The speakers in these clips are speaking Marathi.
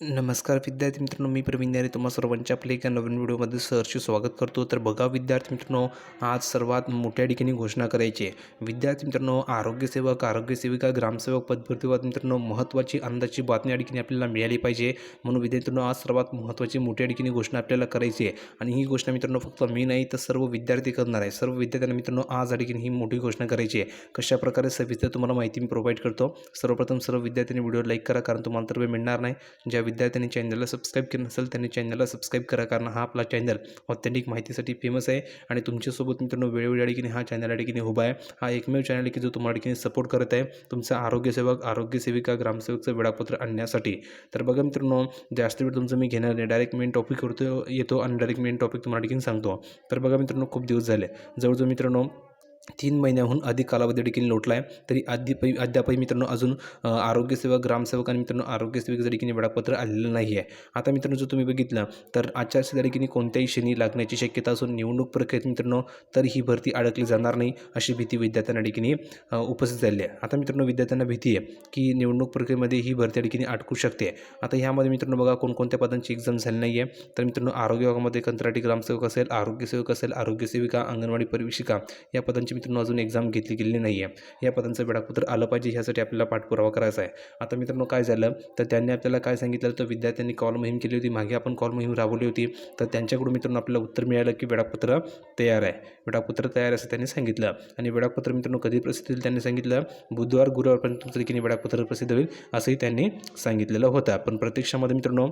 नमस्कार विद्यार्थी मित्रांनो मी प्रवीण आणि तुम्हा सर्वांच्या आपल्या एका नवीन व्हिडिओमध्ये सहर्ष स्वागत करतो. तर बघा विद्यार्थी मित्रांनो आज सर्वात मोठ्या ठिकाणी घोषणा करायची आहे. विद्यार्थी मित्रांनो आरोग्यसेवक आरोग्यसेविका ग्रामसेवक पदभरतीवाद मित्रांनो महत्त्वाची अंदाजची बातमी या ठिकाणी आपल्याला मिळाली पाहिजे. म्हणून विद्यार्थ्यांनो आज सर्वात महत्त्वाची मोठ्या ठिकाणी घोषणा आपल्याला करायची आहे. आणि ही घोषणा मित्रांनो फक्त मी नाही तर सर्व विद्यार्थी करणार आहे. सर्व विद्यार्थ्यांना मित्रांनो आज या ठिकाणी ही मोठी घोषणा करायची आहे. कशाप्रकारे सविस्तर तुम्हाला माहिती मी प्रोव्हाइड करतो. सर्वप्रथम सर्व विद्यार्थ्यांनी व्हिडिओ लाईक करा कारण तुम्हाला तर वेळ मिळणार नाही. ज्या विद्यार्थ्यांनी चॅनलला सबस्क्राईब केलं नसेल त्यांनी चॅनलला सबस्क्राईब करा कारण हा आपला चॅनल ऑथेंटिक माहितीसाठी फेमस आहे. आणि तुमच्यासोबत मित्रांनो वेळोवेळी की हा चॅनल अडकीने ठिकाणी उभा आहे. हा एकमेव चॅनल आहे की जो तुम्हाला अडकीने सपोर्ट करत आहे. तुमचा आरोग्यसेवक आरोग्यसेविका ग्रामसेवकचं वेळापत्र आणण्यासाठी. तर बघा मित्रांनो जास्त वेळ तुमचं मी घेणार नाही. डायरेक्ट मेन टॉपिक करतो येतो आणि डायरेक्ट मेन टॉपिक तुम्हाला अडकीने सांगतो. तर बघा मित्रांनो खूप दिवस झाले. जवळजवळ मित्रांनो तीन महिन्याहून अधिक कालावधी देखील लोटला आहे तरी अद्यापही अद्यापही मित्रांनो अजून आरोग्यसेवा आरोग्यसेवक ग्रामसेवक आणि मित्रांनो आरोग्यसेवेचं देखील वेळापत्र आलेलं नाही आहे आता मित्रांनो जर तुम्ही बघितलं तर आचारसंहिता देखील कोणत्याही क्षणी लागण्याची शक्यता असून निवडणूक प्रक्रियेत मित्रांनो तर ही भरती अडकली जाणार नाही अशी भीती विद्यार्थ्यांना ठिकाणी उपस्थित झाली आहे आता मित्रांनो विद्यार्थ्यांना भीती आहे की निवडणूक प्रक्रियेमध्ये ही भरती या ठिकाणी अडकू शकते. आता ह्यामध्ये मित्रांनो बघा कोणकोणत्या पदांची एक्झाम झाली नाही आहे तर मित्रांनो आरोग्य विभागामध्ये कंत्राटी ग्रामसेवक असेल आरोग्यसेवक असेल आरोग्यसेविका अंगणवाडी परिवेशिका या पदांची मित्रांनो अजून एक्झाम घेतली गेलेली नाही आहे या पदांचं वेळापत्र आलं पाहिजे ह्यासाठी आपल्याला पाठपुरावा करायचा आहे. आता मित्रांनो काय झालं? तर त्यांनी आपल्याला काय सांगितलं? तर विद्यार्थ्यांनी कॉल मोहीम केली होती. मागे आपण कॉल मोहीम राबवली होती. तर त्यांच्याकडून मित्रांनो आपल्याला उत्तर मिळालं की वेळापत्र तयार आहे. वेळापत्र तयार आहे असं त्यांनी सांगितलं. आणि वेळापत्र मित्रांनो कधी प्रसिद्ध होईल त्यांनी सांगितलं? बुधवार गुरुवारपर्यंत तरीकेने देखील वेळापत्र प्रसिद्ध होईल असंही त्यांनी सांगितलेलं होतं. पण प्रत्यक्षामध्ये मित्रांनो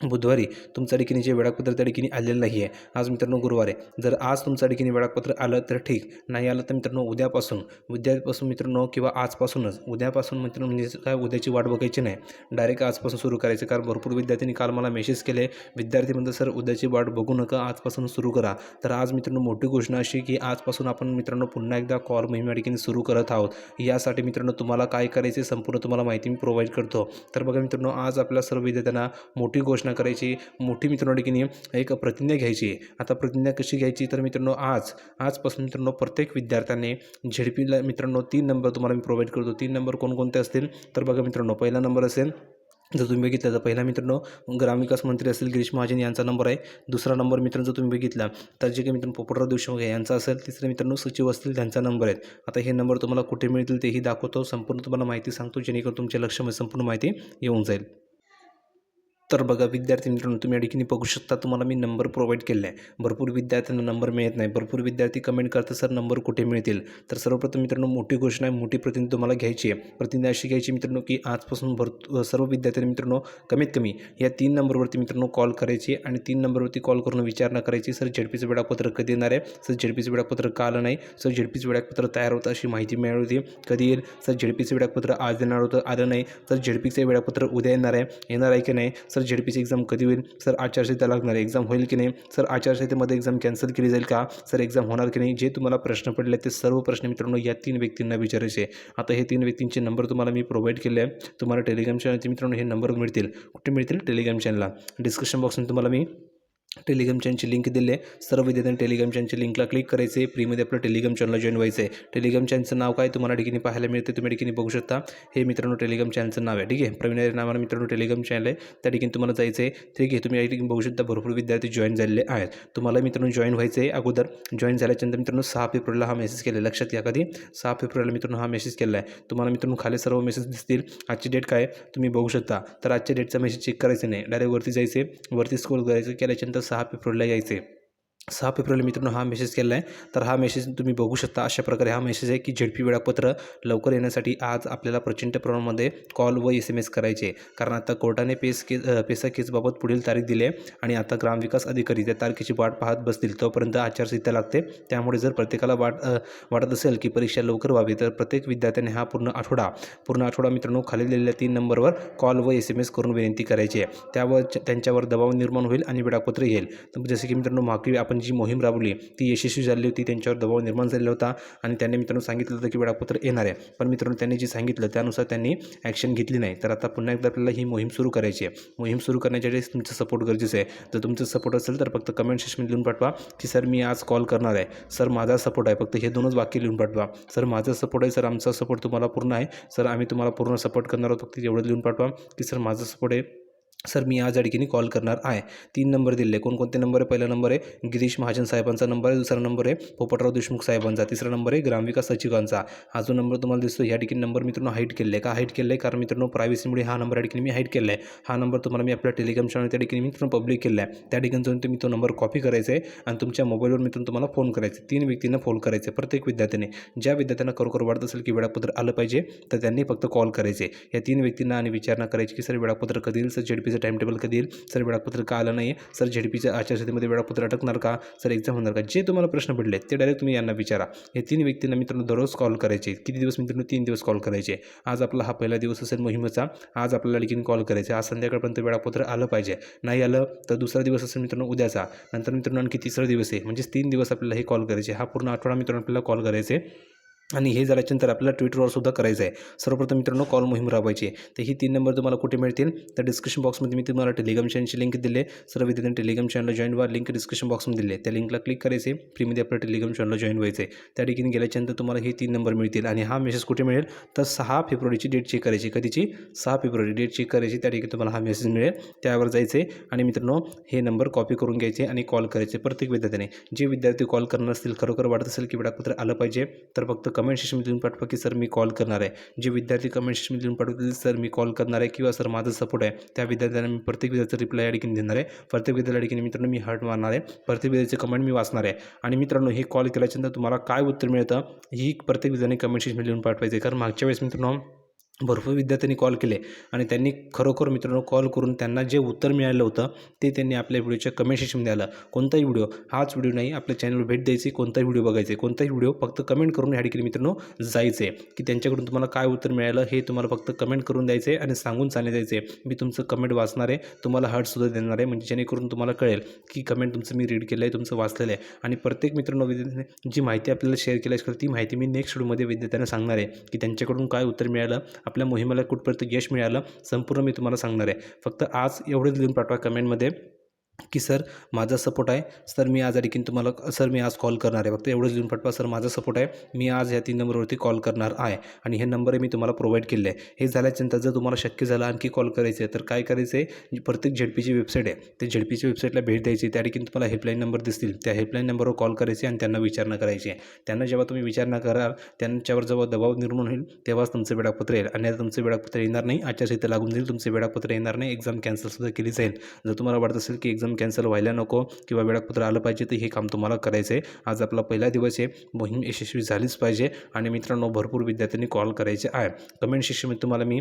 बुधवारी तुमच्या ठिकाणी जे वेळापत्र त्या ठिकाणी आलेलं नाही आहे आज मित्रांनो गुरुवार. आहे जर आज तुमच्या ठिकाणी वेळापत्र आलं तर ठीक. नाही आलं तर मित्रांनो उद्यापासून उद्यापासून मित्रांनो किंवा आजपासूनच उद्यापासून मित्रांनो म्हणजे काय उद्याची वाट बघायची नाही. डायरेक्ट आजपासून सुरू करायचं. कारण भरपूर विद्यार्थ्यांनी काल मला मेसेज केले विद्यार्थी म्हणतात सर उद्याची वाट बघू नका. आजपासून सुरू करा. तर आज मित्रांनो मोठी घोषणा अशी की आजपासून आपण मित्रांनो पुन्हा एकदा कॉल मोहीम या ठिकाणी सुरू करत आहोत. यासाठी मित्रांनो तुम्हाला काय करायचे संपूर्ण तुम्हाला माहिती मी प्रोव्हाइड करतो. तर बघा मित्रांनो आज आपल्या सर्व विद्यार्थ्यांना मोठी घोषणा करायची. मोठी मित्रांनो ठिकाणी एक प्रतिज्ञा घ्यायची. आता प्रतिज्ञा कशी घ्यायची? तर मित्रांनो आज आजपासून मित्रांनो प्रत्येक विद्यार्थ्याने झेडपीला मित्रांनो तीन नंबर तुम्हाला मी प्रोव्हाइड करतो. तीन नंबर कोणकोणते असतील? तर बघा मित्रांनो पहिला नंबर असेल जर तुम्ही बघितला तर पहिला मित्रांनो ग्रामविकास मंत्री असेल गिरीश महाजन यांचा नंबर आहे. दुसरा नंबर मित्रांनो जर तुम्ही बघितला तर जे काही मित्रांनो पोपटराव देशमुख आहे यांचा असेल. तिसरे मित्रांनो सचिव असतील त्यांचा नंबर आहे. आता हे नंबर तुम्हाला कुठे मिळतील तेही दाखवतो. संपूर्ण तुम्हाला माहिती सांगतो जेणेकरून तुमच्या लक्षामध्ये संपूर्ण माहिती येऊन जाईल. तर बघा विद्यार्थी मित्रांनो तुम्ही या ठिकाणी बघू शकता तुम्हाला मी नंबर प्रोव्हाइड केला आहे. भरपूर विद्यार्थ्यांना नंबर मिळत नाही. भरपूर विद्यार्थी कमेंट करतात सर नंबर कुठे मिळतील? तर सर्वप्रथम मित्रांनो मोठी घोषणा आहे. मोठी प्रतिनिधी तुम्हाला घ्यायची आहे. प्रतिनिधी अशी घ्यायची मित्रांनो की आजपासून भर सर्व विद्यार्थ्यांनी मित्रांनो कमीत कमी या तीन नंबरवरती मित्रांनो कॉल करायची आणि तीन नंबरवरती कॉल करून विचारणा करायची. सर झेडपीचं वेळापत्रक कधी येणार आहे? सर झेडपीचं वेळापत्रक का आलं नाही? सर झेडपीचं वेळापत्रक तयार होतं अशी माहिती मिळाली होती. कधी येईल? सर झेडपीचं वेळापत्रक आज येणार होतं आलं नाही. सर झेडपीचं वेळापत्रक उद्या येणार आहे. येणार आहे की नाही? सर झेडपीची एक्झाम कधी होईल? सर आचारसंहिता लागणार आहे. एक्झाम होईल की नाही? सर आचारसंहितेमध्ये एक्झाम कॅन्सल केली जाईल का? सर एक्झाम होणार की नाही? जे तुम्हाला प्रश्न पडले ते सर्व प्रश्न मित्रांनो या तीन व्यक्तींना विचारायचे आता हे तीन व्यक्तींचे नंबर तुम्हाला मी प्रोव्हाइड केले आहे तुम्हाला टेलिग्राम चॅनलचे मित्रांनो हे नंबर मिळतील. कुठे मिळतील? टेलिग्राम चॅनलला डिस्क्रिप्शन बॉक्समध्ये तुम्हाला मी टेलिग्राम चॅनलची लिंक दिली आहे. सर्व विद्यार्थ्यांनी टेलिग्राम चॅनलच्या लिंकला क्लिक करायचे फ्रीमध्ये आपलं टेलिग्राम चॅनलला जॉईन व्हायचं आहे टेलिग्राम चॅनलचं नाव काय? तुम्हाला ठिकाणी पाहायला मिळते. तुम्ही ठिकाणी बघू शकता. हे मित्रांनो टेलिग्राम चॅनलचं नाव आहे. ठीक आहे? प्रवीण या नावानं मित्रांनो टेलिग्राम चॅनल आहे. त्या ठिकाणी तुम्हाला जायचं आहे ठीक आहे? तुम्ही या ठिकाणी बघू शकता. भरपूर विद्यार्थी जॉईन झालेले आहेत. तुम्हाला मित्रांनो जॉईन व्हायचं आहे अगोदर. जॉईन झाल्याच्यानंतर मित्रांनो सहा फेब्रुवारीला हा मेसेज केला आहे. लक्षात घ्या कधी सहा फेब्रुवारीला मित्रांनो हा मेसेज केला आहे. तुम्हाला मित्रांनो खाली सर्व मेसेज दिसतील. आजची डेट काय? आहे? तुम्ही बघू शकता. तर आजच्या डेटचा मेसेज चेक करायचं नाही. डायरेक्ट वरती जायचे वरती स्क्रोल करायचं. केल्याच्यानंतर सहा फेब्रुवारीला यायचे सहा फेब्रुवारी मित्रांनो हा मेसेज केला आहे. तर हा मेसेज तुम्ही बघू शकता. अशा प्रकारे हा मेसेज आहे की झेडपी वेळापत्र लवकर येण्यासाठी आज आपल्याला प्रचंड प्रमाणामध्ये कॉल व एस एम एस करायचे कारण आता कोर्टाने पेस केस पेसा केसबाबत पुढील तारीख दिली आहे आणि आता ग्रामविकास अधिकारी त्या तारखेची वाट पाहत बसतील. तोपर्यंत आचारसंहिता लागते. त्यामुळे जर प्रत्येकाला वाट वाटत असेल की परीक्षा लवकर व्हावी तर प्रत्येक विद्यार्थ्याने हा पूर्ण आठवडा पूर्ण आठवडा मित्रांनो खाली दिलेल्या तीन नंबरवर कॉल व एस एम एस करून विनंती करायची आहे. त्यावर त्यांच्यावर दबाव निर्माण होईल आणि वेळापत्र येईल. जसे की मित्रांनो मागील आपण जी मोहीम राबवली ती यशस्वी झाली होती त्यांच्यावर दबाव निर्माण झालेला होता आणि त्यांनी मित्रांनो सांगितलं होतं की वेळापत्र येणार आहे. पण मित्रांनो त्यांनी जे सांगितलं त्यानुसार त्यांनी ॲक्शन घेतली नाही. तर आता पुन्हा एकदा आपल्याला ही मोहीम सुरू करायची आहे. मोहीम सुरू करण्याच्या वेळेस तुमचं सपोर्ट गरजेचं आहे. जर तुमचं सपोर्ट असेल तर फक्त कमेंट सेक्शनमध्ये लिहून पाठवा की सर मी आज कॉल करणार आहे. सर माझा सपोर्ट आहे. फक्त हे दोनच वाक्य लिहून पाठवा. सर माझा सपोर्ट आहे. सर आमचा सपोर्ट तुम्हाला पूर्ण आहे. सर आम्ही तुम्हाला पूर्ण सपोर्ट करणार आहोत. फक्त एवढं लिहून पाठवा की सर माझा सपोर्ट आहे. सर मी आज या ठिकाणी कॉल करणार आहे. तीन नंबर दिले कोणकोणते नंबर आहे? पहिला नंबर आहे गिरीश महाजन साहेबांचा नंबर आहे. दुसरा नंबर आहे पोपटराव देशमुख साहेबांचा. तिसरा नंबर आहे ग्रामविकास सचिवांचा. हा जो नंबर तुम्हाला दिसतो या ठिकाणी नंबर मित्रांनो हाईट केलेला आहे. का हाईट केले आहे? कारण मित्रांनो प्रायव्हसीमुळे हा नंबर या ठिकाणी मी हाईट केला आहे. हा नंबर तुम्हाला मी आपल्या टेलिग्राम चॅनल त्या ठिकाणी मित्रांनो पब्लिक केला आहे. त्या ठिकाणी जाऊन तुम्ही तो नंबर कॉपी करायचा आहे आणि तुमच्या मोबाईलवर मित्रांनो तुम्हाला फोन करायचे तीन व्यक्तींना फोन करायचे प्रत्येक विद्यार्थ्याने. ज्या विद्यार्थ्यांना खरोखर वाटत असेल की वेळापत्र आलं पाहिजे तर त्यांनी फक्त कॉल करायचे या तीन व्यक्तींना आणि विचारणा करायची की सर वेळापत्र कधी येईल? सर झेडपीचं टाइम टेबल कधी येईल? सर वेळापत्र का आलं नाही सर झेडपीच्या आचारसंहितेमध्ये वेळापत्र अटकणार का? सर एक्झाम होणार का? जे तुम्हाला प्रश्न पडले ते डायरेक्ट तुम्ही यांना विचारा. हे तीन व्यक्तींना मित्रांनो दररोज कॉल करायचे. किती दिवस मित्रांनो? तीन दिवस कॉल करायचे. आज आपला हा पहिला दिवस असेल मोहिमेचा. आज आपल्याला लिखीन कॉल करायचा. आज संध्याकाळपर्यंत वेळापत्र आलं पाहिजे. नाही आलं तर दुसरा दिवस असेल मित्रांनो उद्याचा. नंतर मित्रांनो आणखी तिसरा दिवस आहे. म्हणजेच तीन दिवस आपल्याला हे कॉल करायचे. हा पूर्ण आठवडा मित्रांनो आपल्याला कॉल करायचे. आणि हे झाल्याच्यानंतर आपल्याला ट्विटरवर सुद्धा करायचं आहे. सर्वप्रथम मित्रांनो कॉल मोहीम राबवायची तर ही तीन नंबर तुम्हाला कुठे मिळतील? तर डिस्क्रिप्शन बॉक्समध्ये मी तुम्हाला टेलिग्राम चॅनलची लिंक दिले सर्व विद्यार्थ्यांनी टेलिग्राम चॅनलला जॉईन व्हा. लिंक डिस्क्रिप्शन बॉक्समध्ये दिले त्या लिंकला क्लिक करायचे फ्रीमध्ये आपल्या टेलिग्राम चॅनलला जॉईन व्हायचे त्या ठिकाणी गेल्याच्यानंतर तुम्हाला हे तीन नंबर मिळतील. आणि हा मेसेज कुठे मिळेल? तर सहा फेब्रुवारीची डेट चेक करायची कधीची? सहा फेब्रुवारी. डेट चेक करायची त्या ठिकाणी तुम्हाला हा मेसेज मिळेल. त्यावर जायचे आणि मित्रांनो हे नंबर कॉपी करून घ्यायचे आणि कॉल करायचे प्रत्येक विद्यार्थ्याने. जे विद्यार्थी कॉल करणार असतील खरोखर वाटत असेल की वेळापत्र आलं पाहिजे तर फक्त कमेंट सेक्शनमध्ये लिहून पाठवा की सर मी कॉल करणार आहे. जे विद्यार्थी कमेंट सेक्शनमध्ये लिहून पाठवतील सर मी कॉल करणार आहे किंवा सर माझा सपोर्ट आहे. त्या विद्यार्थ्यांना मी प्रत्येक विद्यार्थ्याचा रिप्लाय या देणार आहे. प्रत्येक विद्यार्थ्या अडकीने मित्रांनो मी हर्ट मारणार आहे. प्रत्येक विद्यार्थ्याचे कमेंट मी वाचणार आहे. आणि मित्रांनो हे कॉल केल्याच्यानंतर तुम्हाला काय उत्तर मिळतं ही प्रत्येक विद्यार्थ्याने कमेंट सेक्शनमध्ये लिहून पाठवायचे कारण मागच्या वेळेस मित्रांनो भरपूर विद्यार्थ्यांनी कॉल केले. आणि त्यांनी खरोखर मित्रांनो कॉल करून त्यांना जे उत्तर मिळालं होतं ते त्यांनी आपल्या व्हिडिओच्या कमेंट सेक्शनमध्ये आलं. कोणताही व्हिडिओ हाच व्हिडिओ नाही. आपल्या चॅनलवर भेट द्यायची कोणताही व्हिडिओ बघायचे. कोणताही व्हिडिओ फक्त कमेंट करून ह्या ठिकाणी मित्रांनो जायचे. की त्यांच्याकडून तुम्हाला काय उत्तर मिळालं हे तुम्हाला फक्त कमेंट करून द्यायचे आणि सांगून चालले द्यायचे मी तुमचं कमेंट वाचणार आहे तुम्हाला हर्टसुद्धा देणार आहे म्हणजे जेणेकरून तुम्हाला कळेल की कमेंट तुमचं मी रीड केलं आहे तुमचं वाचलेलं आहे. आणि प्रत्येक मित्रांनो विद्यार्थ्याने जी माहिती आपल्याला शेअर केली असेल ती माहिती मी नेक्स्ट व्हिडिओमध्ये विद्यार्थ्यांना सांगणार आहे की त्यांच्याकडून काय उत्तर मिळालं आपल्या मोहिमेला कुठपर्यंत यश मिळालं संपूर्ण मी तुम्हाला सांगणार आहे. फक्त आज एवढंच लिहून पाठवा कमेंटमध्ये. की सर माझा सपोर्ट आहे. सर मी आज या तुम्हाला सर मी आज कॉल करणार आहे. फक्त एवढंच लिहून पाठवा. सर माझा सपोर्ट आहे. मी आज ह्या तीन नंबरवरती कॉल करणार आहे. आणि हे नंबर मी तुम्हाला प्रोव्हाइड केले आहे. हे झाल्याच्यानंतर जर तुम्हाला शक्य झालं आणखी कॉल करायचे आहे तर काय करायचं आहे? प्रत्येक झेडपीची वेबसाईट आहे ते झेडपीच्या वेबसाईटला भेट द्यायची त्या ठिकाणी तुम्हाला हेल्पलाईन नंबर दिसतील. त्या हेल्पलाईन नंबरवर कॉल करायचे आणि त्यांना विचारणा करायची आहे. त्यांना जेव्हा तुम्ही विचारणा कराल त्यांच्यावर जेव्हा दबाव निर्माण होईल तेव्हाच तुमचं वेळापत्र येईल. आणि तुमचं वेळापत्र येणार नाही. आचारसंहिता लागून जाईल. तुमचं वेळापत्र येणार नाही. एक्झाम कॅन्सलसुद्धा केली जाईल. जर तुम्हाला वाटत असेल की एक्झाम कॅन्सल व्हायला नको किंवा वेळापत्र आलं पाहिजे तर हे काम तुम्हाला करायचं आहे आज आपला पहिला दिवस आहे. मोहीम यशस्वी झालीच पाहिजे. आणि मित्रांनो भरपूर विद्यार्थ्यांनी कॉल करायचे आहे. कमेंट सेक्शनमध्ये तुम्हाला मी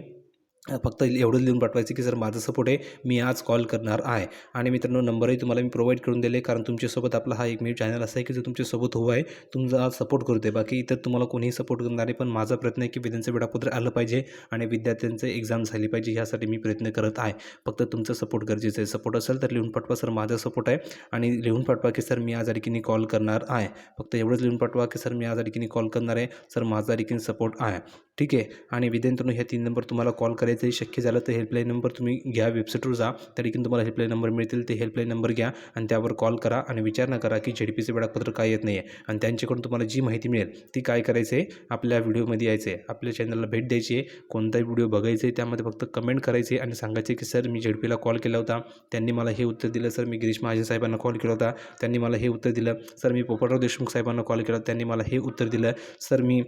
फक्त एवढंच लिहून पाठवायचं की सर माझं सपोर्ट आहे मी आज कॉल करणार आहे. आणि मित्रांनो नंबरही तुम्हाला मी प्रोव्हाइड करून दिले कारण तुमच्यासोबत आपला हा एक मी चॅनल असा आहे की जो तुमच्यासोबत हवं आहे तुमचा सपोर्ट करू दे. बाकी इतर तुम्हाला कोणीही सपोर्ट करणार नाही पण माझा प्रयत्न आहे की विद्यांचं वेळापत्र आलं पाहिजे आणि विद्यार्थ्यांचं एक्झाम झाली पाहिजे ह्यासाठी मी प्रयत्न करत आहे. फक्त तुमचा सपोर्ट गरजेचं आहे. सपोर्ट असेल तर लिहून पाठवा सर माझा सपोर्ट आहे. आणि लिहून पाठवा की सर मी आज अडकीने कॉल करणार आहे. फक्त एवढंच लिहून पाठवा की सर मी आज अडकीने कॉल करणार आहे. सर माझा अडकीने सपोर्ट आहे. ठीक आहे? आणि विद्यार्थ्यांनो ह्या तीन नंबर तुम्हाला कॉल करायचं शक्य झालं तर हेल्पलाईन नंबर तुम्ही घ्या वेबसाईटवर जा. त्या ठिकाणी तुम्हाला हेल्पलाईन नंबर मिळतील ते हेल्पलाईन नंबर घ्या आणि त्यावर कॉल करा आणि विचारणा करा की झेडपीचं वेळापत्र काय येत नाही आहे आणि त्यांच्याकडून तुम्हाला जी माहिती मिळेल ती काय करायचं आहे आपल्या व्हिडिओमध्ये यायचं. आहे आपल्या चॅनलला भेट द्यायची. आहे कोणताही व्हिडिओ बघायचा आहे त्यामध्ये फक्त कमेंट करायचे आणि सांगायचे की सर मी झेडपीला कॉल केला होता. त्यांनी मला हे उत्तर दिलं. सर मी गिरीश महाजन साहेबांना कॉल केला होता. त्यांनी मला हे उत्तर दिलं. सर मी पोपटराव देशमुख साहेबांना कॉल केला. त्यांनी मला हे उत्तर दिलं. सर मी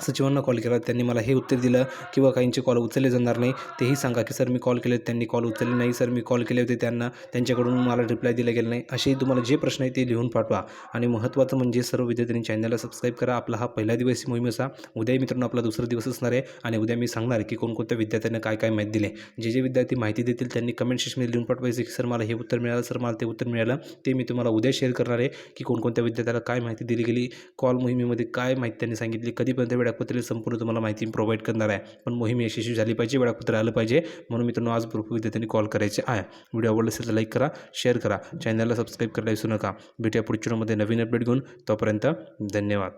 सचिवांना कॉल केला. त्यांनी मला हे उत्तर दिलं किंवा काहींचे कॉल उचलले जाणार नाही. तेही सांगा की सर मी कॉल केले त्यांनी कॉल उचलले नाही. सर मी कॉल केले होते त्यांना. त्यांच्याकडून मला रिप्लाय दिला गेला नाही. असे तुम्हाला जे प्रश्न आहे ते लिहून पाठवा. आणि महत्त्वाचं म्हणजे सर्व विद्यार्थ्यांनी चॅनलला सबस्क्राईब करा. आपला हा पहिला दिवस मोहिमेचा उद्याही मित्रांनो आपला दुसरा दिवस असणार आहे. आणि उद्या मी सांगणार की कोणकोणत्या विद्यार्थ्यांना काय काय माहिती दिले. जे जे विद्यार्थी माहिती देतील त्यांनी कमेंट सेक्शनमध्ये लिहून पाठवायचे की सर मला हे उत्तर मिळालं. सर मला ते उत्तर मिळालं. ते मी तुम्हाला उद्या शेअर करणार आहे की कोणकोणत्या विद्यार्थ्याला काय माहिती दिली गेली. कॉल मोहिमेमध्ये काय माहिती त्यांनी सांगितली? कधीपर्यंत वेळापत्र संपूर्ण तुम्हाला माहिती प्रोव्हाइड करणार आहे. पण मोहीम यशस्वी झाली पाहिजे वेळापत्र आलं पाहिजे. म्हणून मित्रांनो आज भरपूर विद्यार्थ्यांनी कॉल करायचे आहे. व्हिडिओ आवडला असेल तर लाईक करा शेअर करा. चॅनलला सबस्क्राईब करायला विसरू नका. भेटूया पुढच्या व्हिडिओमध्ये नवीन अपडेट घेऊन. तोपर्यंत धन्यवाद.